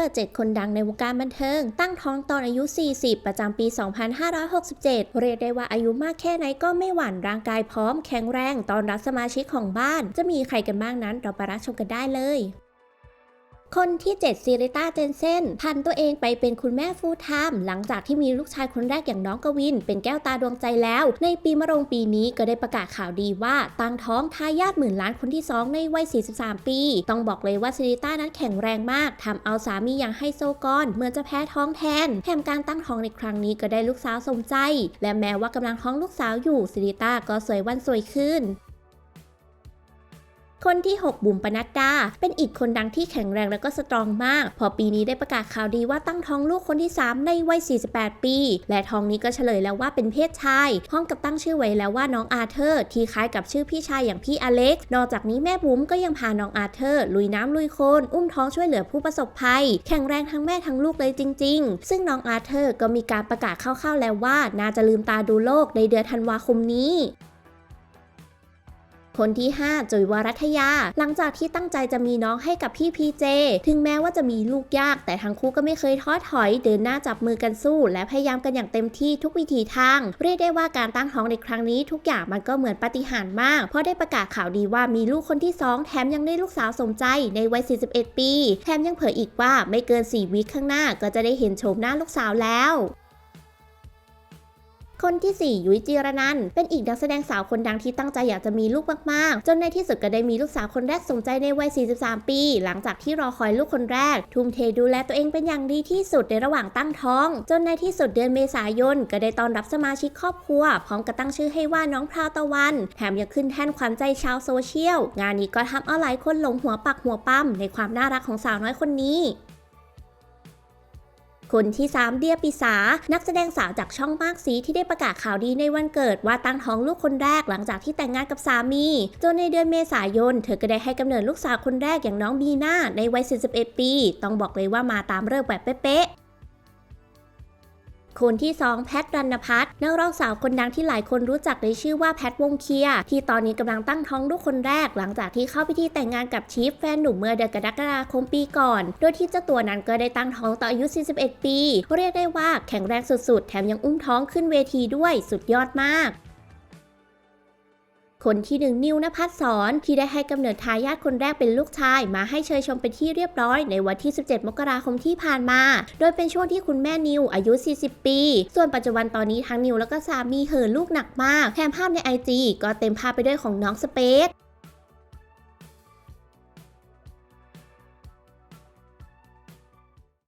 อร์ 7 คนดังในวงการบันเทิง ตั้งท้องตอนอายุ 40 ประจำปี 2567 เรียกได้ว่าอายุมากแค่ไหนก็ไม่หวั่นร่างกายพร้อมแข็งแรงตอนรับสมาชิกของบ้าน จะมีใครกันบ้างนั้นเราไปรับชมกันได้เลย คนที่ 7 ซิริต้าเจนเซนพันตัวเองไปเป็นคุณแม่ฟูลไทม์หลังจากที่มีลูกชายคนแรกอย่างน้องกวิน เป็นแก้วตาดวงใจแล้ว ในปีมะโรงปีนี้ก็ได้ประกาศข่าวดีว่าตั้งท้องทายาทหมื่นล้านคนที่ 2 ในวัย 43 ปี ต้องบอกเลยว่าซิริต้านั้นแข็งแรงมากทำเอาสามีอย่างไฮโซกอนเหมือนจะแพ้ท้องแทนแถมการตั้งท้องในครั้งนี้ก็ได้ลูกสาวสมใจ และแม้ว่ากำลังท้องลูกสาวอยู่ซิริต้าก็สวยวันสวยขึ้น คนที่ 6 บุ๋มปนัดดา เป็นอีกคนดังที่แข็งแรงและก็สตรองมาก พอปีนี้ได้ประกาศข่าวดีว่าตั้งท้องลูกคนที่ 3 ในวัย 48 ปี และท้องนี้ก็เฉลยแล้วว่าเป็นเพศชาย พร้อมกับตั้งชื่อไว้แล้วว่าน้องอาเธอร์ ที่คล้ายกับชื่อพี่ชายอย่างพี่อเล็ก นอกจากนี้แม่บุ๋มก็ยังพาน้องอาเธอร์ ลุยน้ำลุยโคลนอุ้มท้องช่วยเหลือผู้ประสบภัย แข็งแรงทั้งแม่ทั้งลูกเลยจริง ๆ ซึ่งน้องอาเธอร์ก็มีการประกาศคร่าวๆแล้วว่าน่าจะลืมตาดูโลกในเดือนธันวาคมนี้ คนที่ 5 จุ๋ยวรัตยา หลังจากที่ตั้งใจจะมีน้องให้กับพี่พีเจ ถึงแม้ว่าจะมีลูกยาก แต่ทั้งคู่ก็ไม่เคยท้อถอย เดินหน้าจับมือกันสู้ และพยายามกันอย่างเต็มที่ทุกวิถีทาง เรียกได้ว่าการตั้งท้องในครั้งนี้ทุกอย่างมันก็เหมือนปาฏิหาริย์มาก เพราะได้ประกาศข่าวดีว่ามีลูกคนที่ 2 แถมยังได้ลูกสาวสมใจในวัย 41 ปี แถมยังเผยอีกว่าไม่เกิน 4วิคข้างหน้าก็จะได้เห็นโฉมหน้าลูกสาวแล้ว คนที่ 4 ยุ้ยจีรนันเป็นอีกนักแสดงสาวคนดังที่ตั้งใจอยากจะมีลูกมากๆ จนในที่สุดก็ได้มีลูกสาวคนแรกสมใจในวัย 43 ปี หลังจากที่รอคอยลูกคนแรก ทุ่มเทดูแลตัวเองเป็นอย่างดีที่สุดในระหว่างตั้งท้อง จนในที่สุดเดือนเมษายนก็ได้ต้อนรับสมาชิกครอบครัว พร้อมกับตั้งชื่อให้ว่าน้องพราวตะวัน แถมยังขึ้นแท่นขวัญใจชาวโซเชียล งานนี้ก็ทำเอาหลายคนหลงหัวปักหัวปั๊มในความน่ารักของสาวน้อยคนนี้ คนที่ 3 เดียปิสา นักแสดงสาวจากช่องมากสีที่ได้ประกาศข่าวดีในวันเกิดว่าตั้งท้องลูกคนแรกหลังจากที่แต่งงานกับสามีจนในเดือนเมษายน เธอก็ได้ให้กำเนิดลูกสาวคนแรกอย่างน้องบีน่าในวัย 41 ปี ต้องบอกเลยว่ามาตามเริ่มแบบเป๊ะ คนที่ 2 แพทรันพัฒน์นักร้องสาวคนดังที่หลายคนรู้จักในชื่อว่าแพทวงเคียร์ที่ตอนนี้กำลังตั้งท้องลูกคนแรก หลังจากที่เข้าพิธีแต่งงานกับชีฟแฟนหนุ่มเมื่อเดือนกรกฎาคมปีก่อน โดยที่เจ้าตัวนั้นก็ได้ตั้งท้องต่ออายุ 41 ปี เรียกได้ว่าแข็งแรงสุดๆ แถมยังอุ้มท้องขึ้นเวทีด้วยสุดยอดมาก คนที่หนึ่งนิวนภัสสอนที่ได้ให้กำเนิดทายาทคนแรกเป็นลูกชาย มาให้เชยชมเป็นที่เรียบร้อยในวันที่ 17 มกราคมที่ผ่านมา โดยเป็นช่วงที่คุณแม่นิวอายุ 40 ปี ส่วนปัจจุบันตอนนี้ทั้งนิวแล้วก็สามีเหินลูกหนักมากแถมภาพใน IG ก็เต็มภาพไปด้วยของน้องสเปซ